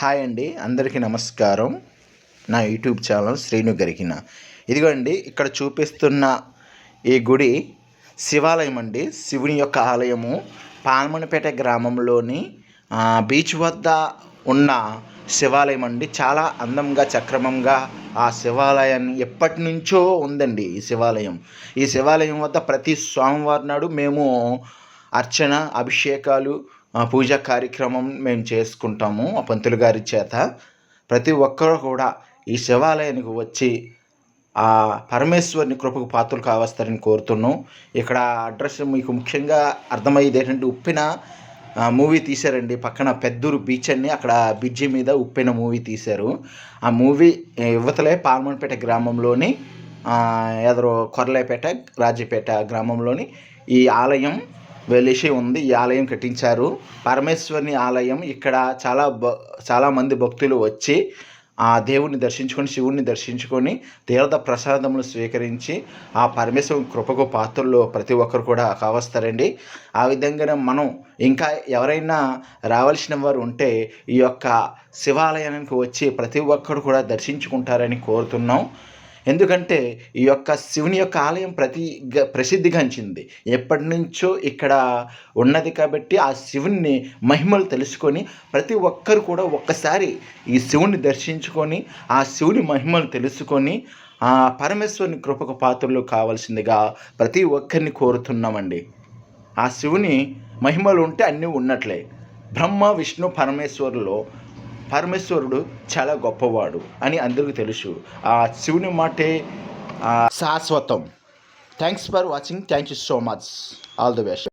Hi అండి అందరికీ నమస్కారం. నా యూట్యూబ్ ఛానల్ శ్రీను గరికిన ఇదిగోండి ఇక్కడ చూపిస్తున్న ఈ గుడి శివాలయం అండి. శివుని యొక్క ఆలయము పాల్మణిపేట గ్రామంలోని బీచ్ వద్ద ఉన్న శివాలయం అండి. చాలా అందంగా చక్రమంగా ఆ శివాలయాన్ని ఎప్పటి నుంచో ఉందండి ఈ శివాలయం. ఈ శివాలయం వద్ద ప్రతి సోమవారం నాడు మేము అర్చన అభిషేకాలు పూజా కార్యక్రమం మేము చేసుకుంటాము ఆ పంతులు గారి చేత. ప్రతి ఒక్కరు కూడా ఈ శివాలయానికి వచ్చి ఆ పరమేశ్వరుని కృపకు పాత్రలు కావస్తారని కోరుతున్నాం. ఇక్కడ అడ్రస్ మీకు ముఖ్యంగా అర్థమయ్యేది ఏంటంటే ఉప్పిన మూవీ తీశారండి. పక్కన పెద్దూరు బీచ్ అండి అక్కడ బ్రిడ్జి మీద ఉప్పిన మూవీ తీశారు. ఆ మూవీ యువతలే పాల్మన్పేట గ్రామంలోని ఎదరో కొరలేపేట రాజపేట గ్రామంలోని ఈ ఆలయం వెలిసి ఉంది ఈ ఆలయం కట్టించారు. పరమేశ్వరుని ఆలయం ఇక్కడ చాలా భ చాలామంది భక్తులు వచ్చి ఆ దేవుణ్ణి దర్శించుకొని శివుణ్ణి దర్శించుకొని తీర్థ ప్రసాదములు స్వీకరించి ఆ పరమేశ్వరుని కృపకు పాత్రల్లో ప్రతి ఒక్కరు కూడా కావస్తారండి. ఆ విధంగానే మనం ఇంకా ఎవరైనా రావాల్సిన వారు ఉంటే ఈ యొక్క శివాలయానికి వచ్చి ప్రతి ఒక్కరు కూడా దర్శించుకుంటారని కోరుతున్నాం. ఎందుకంటే ఈ యొక్క శివుని యొక్క ఆలయం ప్రతి ప్రసిద్ధిగాంచింది ఎప్పటి నుంచో ఇక్కడ ఉన్నది కాబట్టి ఆ శివుణ్ణి మహిమలు తెలుసుకొని ప్రతి ఒక్కరు కూడా ఒక్కసారి ఈ శివుణ్ణి దర్శించుకొని ఆ శివుని మహిమలు తెలుసుకొని ఆ పరమేశ్వరుని కృపకు పాత్రలు కావాల్సిందిగా ప్రతి ఒక్కరిని కోరుతున్నామండి. ఆ శివుని మహిమలు ఉంటే అన్నీ ఉన్నట్లే. బ్రహ్మ విష్ణు పరమేశ్వరులో పరమేశ్వరుడు చాలా గొప్పవాడు అని అందరికీ తెలుసు. ఆ శివుని మాటే శాశ్వతం. Thanks for watching thank you so much all the best